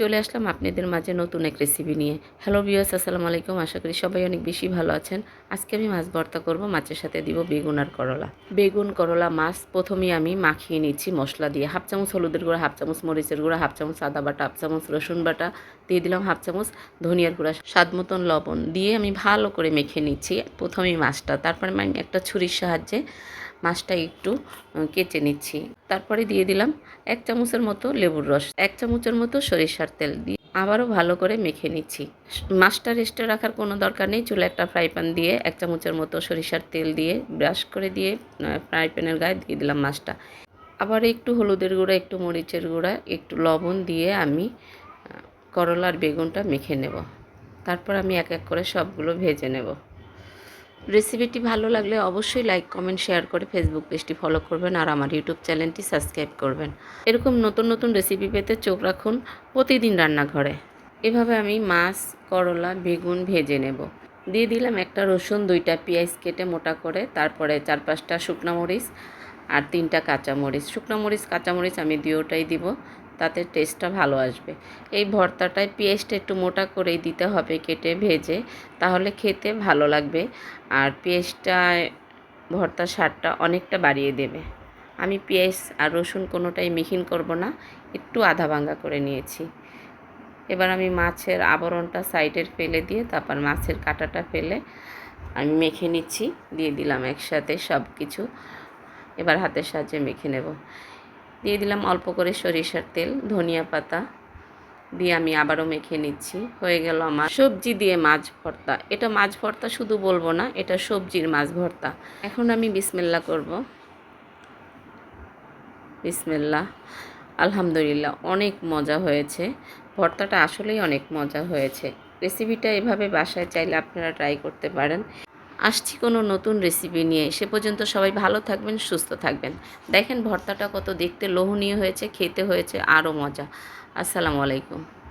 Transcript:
চলে আসলাম আপনাদের মাঝে নতুন এক রেসিপি নিয়ে। হ্যালো বিয়াস আসসালামু আলাইকুম। আশা করি সবাই অনেক বেশি ভালো আছেন। আজকে আমি মাছ ভর্তা করব। মাছের সাথে দিব বেগুন আর করলা। বেগুন, করলা, মাছ প্রথমেই আমি মাখিয়ে নিচ্ছি মশলা দিয়ে। হাফ চামচ হলুদের গুঁড়া, হাফ চামচ মরিচের গুঁড়া, হাফ চামচ আদা বাটা, হাফ চামচ রসুন বাটা, দিয়ে দিলাম হাফ চামচ ধনিয়ার গুঁড়া, স্বাদ মতন লবণ। দিয়ে আমি ভালো করে মেখে নিচ্ছি প্রথমেই মাছটা। তারপরে আমি একটা ছুরির সাহায্যে মাছটা একটু কেচে নিচ্ছি। তারপরে দিয়ে দিলাম এক চামচের মতো লেবুর রস, এক চামচের মতো সরিষার তেল দিয়ে আবারও ভালো করে মেখে নিচ্ছি। মাছটা রেস্টে রাখার কোনো দরকার নেই, চুলে একটা ফ্রাই প্যান দিয়ে এক চামচের মতো সরিষার তেল দিয়ে ব্রাশ করে দিয়ে ফ্রাই প্যানের গায়ে দিয়ে দিলাম মাছটা। আবার একটু হলুদের গুঁড়া, একটু মরিচের গুঁড়া, একটু লবণ দিয়ে আমি করলার বেগুনটা মেখে নেব। তারপর আমি এক এক করে সবগুলো ভেজে নেব। রেসিপিটি ভালো লাগলে অবশ্যই লাইক, কমেন্ট, শেয়ার করে ফেসবুক পেজটি ফলো করবেন আর আমার ইউটিউব চ্যানেলটি সাবস্ক্রাইব করবেন। এরকম নতুন নতুন রেসিপি পেতে চোখ রাখুন প্রতিদিন রান্নাঘরে। এভাবে আমি মাছ, করলা, বেগুন ভেজে নেব। দিয়ে দিলাম একটা রসুন, দুইটা পেঁয়াজ কেটে মোটা করে, তারপরে চার পাঁচটা শুকনো মরিচ আর তিনটা কাঁচামরিচ শুকনো মরিচ কাঁচামরিচ আমি দুটোটাই দিব। তাতে টেস্টটা ভালো আসবে। এই ভর্তাটায় পেঁয়াজটা একটু মোটা করেই দিতে হবে কেটে ভেজে, তাহলে খেতে ভালো লাগবে। আর পেঁয়াজটা ভর্তার স্বাদটা অনেকটা বাড়িয়ে দেবে। আমি পেঁয়াজ আর রসুন কোনোটাই মিহিন করব না, একটু আধা ভাঙ্গা করে নিয়েছি। এবার আমি মাছের আবরণটা সাইডের ফেলে দিয়ে তারপর মাছের কাঁটাটা ফেলে আমি মেখে নিচ্ছি, দিয়ে দিলাম একসাথে সব কিছু এবার হাতের সাহায্যে মেখে নেব। দিয়ে দিলাম অল্প করে সরিষার তেল, ধনিয়া পাতা দিয়ে আমি আবারও মেখে নিচ্ছি। হয়ে গেল আমার সবজি দিয়ে মাছ ভর্তা। এটা মাছ ভর্তা শুধু বলব না, এটা সবজির মাছ ভর্তা। এখন আমি বিসমিল্লা করব। বিসমিল্লা। আলহামদুলিল্লাহ, অনেক মজা হয়েছে। ভর্তাটা আসলেই অনেক মজা হয়েছে। রেসিপিটা এভাবে বাসায় চাইলে আপনারা ট্রাই করতে পারেন। আসছি কোনো নতুন রেসিপি নিয়ে। সে পর্যন্ত সবাই ভালো থাকবেন, সুস্থ থাকবেন। দেখেন, ভর্তাটা কত দেখতে লোহনীয় হয়েছে, খেতে হয়েছে আরও মজা। আসসালামু আলাইকুম।